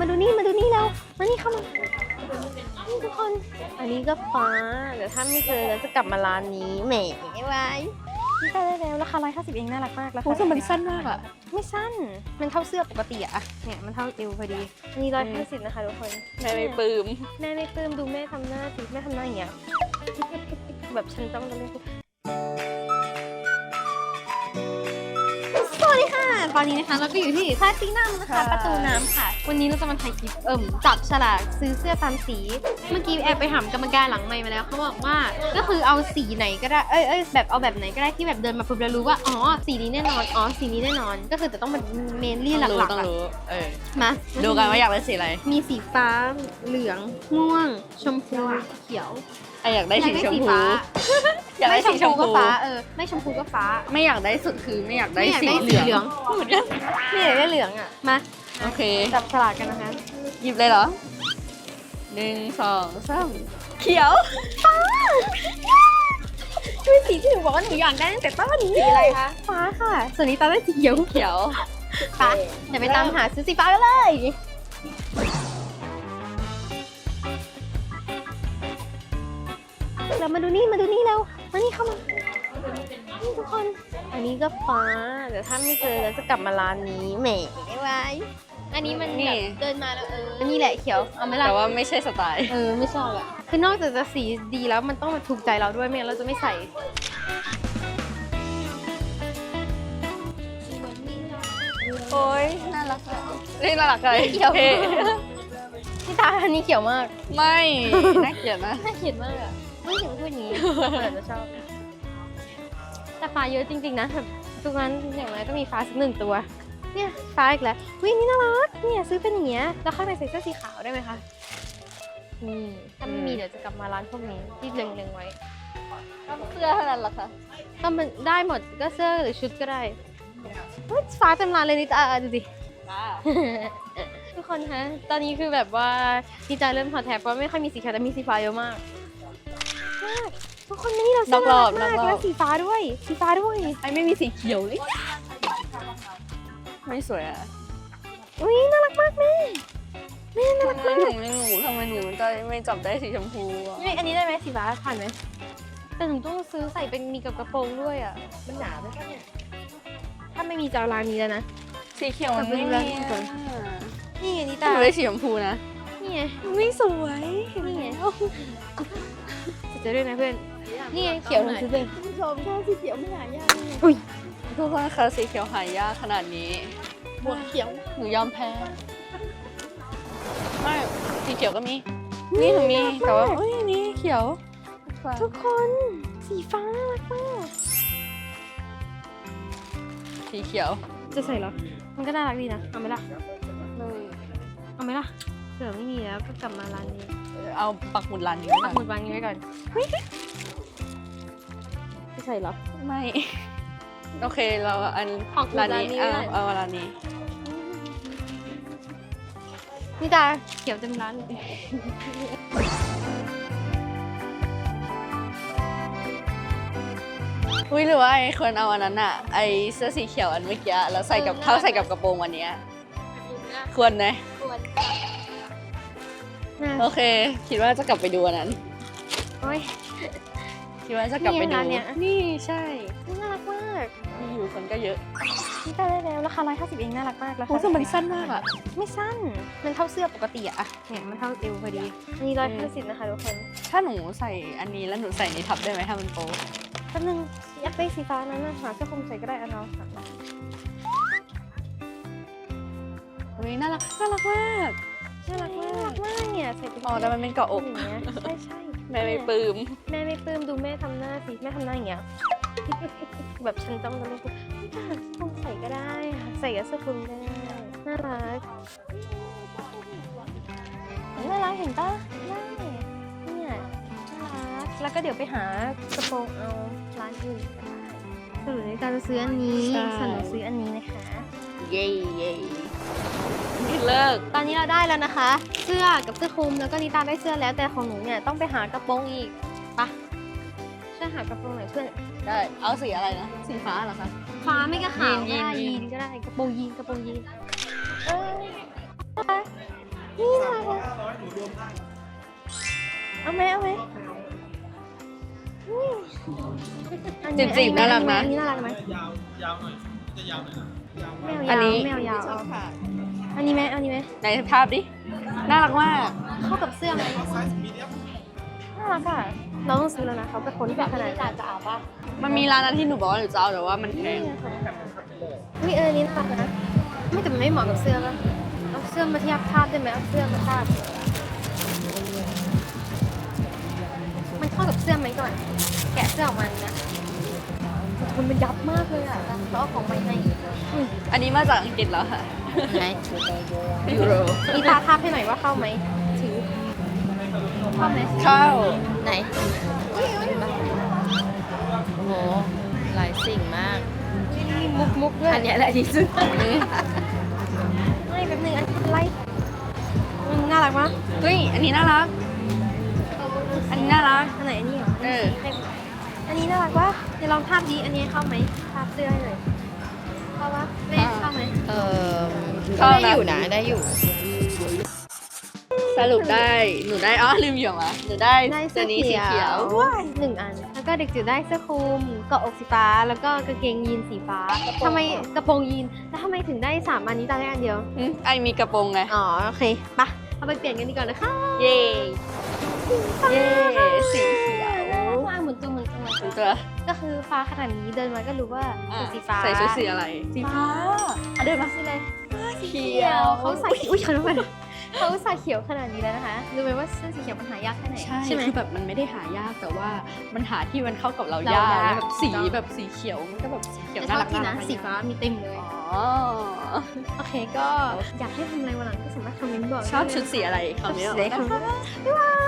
มาดูนี่มาดูนี่แล้วมานี่เข้ามานี่ทุกคน อันนี้ก็ฟ้าเดี๋ยวถ้าไม่เจอแล้วจะกลับมาร้านนี้แหมไว้นี่ได้แล้วราคา150เองน่ารักมากราคาโอ้แต่มันสั้นมากอะ ไม่สั้น มันเท่าเสื้อปกติอะเนี่ยมันเท่าเอวพอดีอันนี้ร้อยห้าสิบนะคะทุกคนแม่ไม่ปลื้มแม่ไม่ปลื้มดูแม่ทำหน้าสิแม่ทำหน้าอย่างเงี้ยแบบฉันต้องจะเล่น ตอนนี้นะคะเราก็อยู่ที่ท่าติ้งน้ำนะคะ ประตูน้ำค่ะ วันนี้เราจะมาถ่ายคลิปเอิ่มจับฉลากซื้อเสื้อตามสี เมื่อกี้แอบไปถามกรรมการหลังไมค์มาแล้วเขาบอกว่าก็คือเอาสีไหนก็ได้เอ้ยเอ้ยแบบเอาแบบไหนก็ได้ที่แบบเดินมาปุ๊บแล้วรู้ว่าอ๋อสีนี้แน่นอนอ๋อสีนี้แน่นอน ก็คือแต่ต้องเป็นเมนลี่หต้องรู้ลักต้อๆงอะรู้เออมาดูกันว่าอยากได้สีอะไรมีสีฟ้าเหลืองม่วง ชมพูเขียว ไอะอยากได้สีชมพูฟ้า อยากได้ไม่ชสีมชพูมก็พูฟ้าเออไม่ชมพูก็ฟ้าไม่อยากได้สุดคือไม่อยากได้ไม่อยากสีได้เหสีลืองเหลืองเหมือนกันไม่อยากได้เหลืองอะมาโอเค จับฉลากกันนะคะหยิบเลยเหรอหนึ่งสองสามเขียวคือสีที่หนูบอกว่าหนูอยากได้ตั้งแต่ต้นสีอะไรคะฟ้าค่ะ ส่วนนี้ตาได้สีเขียวเขียวฟ้าเดี๋ยวไปตามหาซื้อสีฟ้ากันเลยเรามาดูนี่มาดูนี่แล้ว มานี่เข้ามานี่ทุกคน อันนี้ก็ฟ้าเดี๋ยวถ้าไม่เจอแล้วจะกลับมาร้านนี้แหมไว้อันนี้มันแบบเดินมาแล้วเออ นี่แหละเขียว เอาไหมล่ะแต่ว่าไม่ใช่สไตล์ เออ ไม่ชอบอะคือนอกจากจะสีดีแล้วมันต้องมาถูกใจเราด้วยไม่งั้นเราจะไม่ใส่โอ้ยน่ารักนี่น่ารักอะไรเขียวท่นี่ตาอันนี้เขียวมาก ไม่ น่าเกลียดนะ น่าเขียนมากอะ ไม่ถึงพูดอย่างนี้คนอาจจะชอบ แต่ฟ้าเยอะจริง ๆ นะแบบทุกนั้นอย่างไรต้องมีฟ้าสักหนึ่งตัว เนี่ยฟ้าอีกแล้ววินี่น่ารัก เนี่ยซื้อเป็นอย่างเงี้ย แล้วข้างในใส่เสื้อสีขาวได้ไหมคะ นี่ถ้าไม่มีอืมเดี๋ยวจะกลับมาร้านพวกนี้ที่เล็งๆไว้เสื้อเท่านั้นเหรอคะก็มันได้หมดก็เสื้อหรือชุดก็ได้เฮ้ยฟ้าเต็มร้านเลยนิตาดูดิ ทุกคนคะ ตอนนี้คือแบบว่าดีใจเริ่มถอดแถบเพราะไม่ค่อยมีสีขาวแต่มีสีฟ้าเยอะมากมากทุกคนนี่เราเสื้อน่ารักมากแล้วสีฟ้าด้วยสีฟ้าด้วยไอไม่มีสีเขียวเลยไม่สวยอะอุ้ยน่ารักมากแม่แม่น่ารักทำไมมากถึงไม่หนูทำไมหนูจะไม่จับได้สีชมพูอะนี่อันนี้ได้ไหมสีฟ้าผ่านไหมแต่หนูต้องซื้อใส่เป็นมีกับกระโปรงด้วยอะมันหนาไหมคะเนี่ยถ้าไม่มีจะเอาร้านนี้แล้วนะ สีเขียวมันไม่จับมีดูอะแล้วนี่ไงนิแต่ตาหนูได้สีชมพูนะนี่ไงไม่สวยนี่ไง เจะด้วยนะเพื่อน นี่ไงเขียวหนูซื้อเลยคุณผู้ชมชอบสีเขียวไม่หายากนี่ทุกคนคะสีเขียวหายากขนาดนี้บวกเขียวหนูยอมแพ้ไม่สีเขียวก็มี นี่หนูมีแต่ว่าเอ้ยอันนี่เขียว ทุกคนสีฟ้าน่ารักมากสีเขียว จะใส่เหรอ มันก็น่ารักดีนะ เอาไหมล่ะ เอาไหมล่ะ เผื่อไม่มีแล้วก็กลับมาร้านนี้เอาปักหมุดร้านนี้ปัก่กอนหมุดวางนี้ไว้ก่อนเฮ้ยจะใส่เหรอ ไม่ โอเคเราอันปักหมุดร้านนี้ร้านนี้เอาก็ได้เอาร้านนี้ นี่ตาเขียวเต็มร้านเลยอุ้ยหรือว่าไอ้ควรเอาอันนั้นอะไอเสื้อสีเขียวอันเมื่อกี้แล้วใส่กับเท้าใส่กับกระโปรงวันเนี้ยควรไหม น่าโอเค คิดว่าจะกลับไปดูอันนั้น โอ้ยคิดว่าจะกลับไปนี่ดูร้านเนี้ยนี่ใช่น่ารักมากมีอยู่คนก็เยอะ นี่ตาได้แล้วราคา150 เองน่ารักมากราคาโอ้แต่มันสั้นมากอะไม่สั้น มันเท่าเสื้อปกติอะอะเนี่ยมันเท่าเอวพอดีอันนี้ร้อยห้าสิบนะคะทุกคน ถ้าหนูใส่อันนี้แล้วหนูใส่ในทับได้ไหมถ้ามันโป๊แป๊บนึงอยากได้สีฟ้านั้นนะหาเสื้อคลุมใส่ก็ได้อันเราค่ะเฮ้ยน่ารักน่ารักมาก น่ารักมากน่ารักมากเนี่ยใส่เป็นอ๋อแต่มันเป็นเกาะอกอย่างเงี้ยใช่ใช่แม่ไม่ปลื้มแม่ไม่ปลื้มดูแม่ทำหน้าสิแม่ทำหน้าอย่างเงี้ยแบบฉันต้องจะเล่นไม่ได้เสื้อคลุมใส่ก็ได้ค่ะใส่กับเสื้อคลุมก็ได้น่ารักน่ารักเห็นปะได้เนี่ยน่ารักแล้วก็เดี๋ยวไปหากระโปรงเอาร้านอื่นก็ได้สรุปในตาจะซื้ออันนี้สนุซื้ออันนี้นะคะ เย้เย้นี่ เลิก ตอนนี้เราได้แล้วนะคะ เสื้อกับเสื้อคลุมแล้วก็นิตาได้เสื้อแล้วแต่ของหนูเนี่ยต้องไปหากระโปรงอีกไปะช่วยหากระโปรงหน่อยเพื่อนได้ เอาสีอะไรนะ สีฟ้าเหรอคะ ฟ้าไม่ก็ขาวยีก็นได้ยีนยีนก็ได้กระโปรงยีนกระโปรงยีนเออนี่น่ารักอะเอาไหมเอาไหมนี่อันนี้จีบๆน่ารักนะอันนี้น่ารักไหมยาว ยาวหน่อย จะยาวหน่อยนะยาวไม่อัเอานนี้ยาวไม่เอายาวชอบค่ะ อันนี้ไหมอันนี้ไหมในภาพดิ น่ารักมาก เข้ากับเสื้อไหมไซส์มีเดียมน่ารักอะน้องต้องซื้อแล้วนะเขาเป็นคนที่แบบขนาดจ่าจะเอาปะมันมีร้านนั้นที่หนูบอกว่าหนูจะเอาแต่ว่ามันแพงวิเออนี่น่ารักนะไม่แต่มันไม่เหมาะกับเสื้อป่ะเอาเสื้อมาเทียบทาบได้ไหมเอาเสื้อมาทาบมันเข้ากับเสื้อไหมก่อน แกะเสื้อออกมานะคุณมันยับมากเลยอะแล้วเอาของใหม่ให้อุ้ยอันนี้มาจากอังกฤษแล้วค่ะ ไหนยูโรมีตาทาบให้หน่อยว่าเข้าไหมถือเข้าไหมเข้าไหนโอ้โหหลายสิ่งมาก มุกมุกด้วยอันเนี้ยแหละที่สุดไม่แป๊บนึงอันนี้ไล่อืมน่ารักมากเฮ้ยอันนี้น่ารัก อันนี้น่ารักอันไหนอันนี้เหรอเอออันนี้น่ารักวะเดี๋ยวลองทาบดีอันนี้เข้าไหมทาบเสื้อให้หน่อย เข้าวะแม่เข้าไหมเออชอบนะได้อยู่นะได้อยู่ สรุปได้หนูได้อ๋อลืมเหยี่ยวมาหนูได้ได้เสื้เสื้ออนี้สีเขีเขียยววหนึ่งอัน แล้วก็เด็กจิ๋วได้เสื้อคลุมเกาะอกสีฟ้า แล้วก็กางเกงยีนสีฟ้าทำไมกระโปรงยีนแล้วทำไมถึงได้สามอันนี้ตาได้อันเดียวอืมไอมีกระโปรงไงอ๋อโอเคปะเอาไปเปลี่ยนกันดีกว่านะคะ เย่เย่สีเขียวน่ารักมากเหมือนตัวเหมือนตัวเหมือนถึงตัวตัว ก็คือฟ้าขนาดนี้เดินมาก็รู้ว่าอะเป็นสีฟ้าใส่ชุดสีอะไรสีฟ้าอะเดินมาสีอะไรเขียวเขาใส่อุ้ยขอโทษเขาใส่เขียวขนาดนี้แล้วนะคะรู้ไหมว่าเสื้อสีเขียวมันหายากแค่ไหนใช่ใช่ไหม คือแบบมันไม่ได้หายากแต่ว่ามันหาที่มันเข้ากับเราเรายากยาก แล้วแบบสีถูกต้องแบบสีเขียวมันก็แบบสีเขียวแต่น่าชอรับกดีน่านะรักสีฟ้ามีเต็มเลย อ๋อโอเคก็อยากให้ทำอะไรวันหลังก็สามารถคอมเมนต์บอกชอบชุดสีอะไรคอมเมนต์สีบอกอะไรนะคะบ๊ายบาย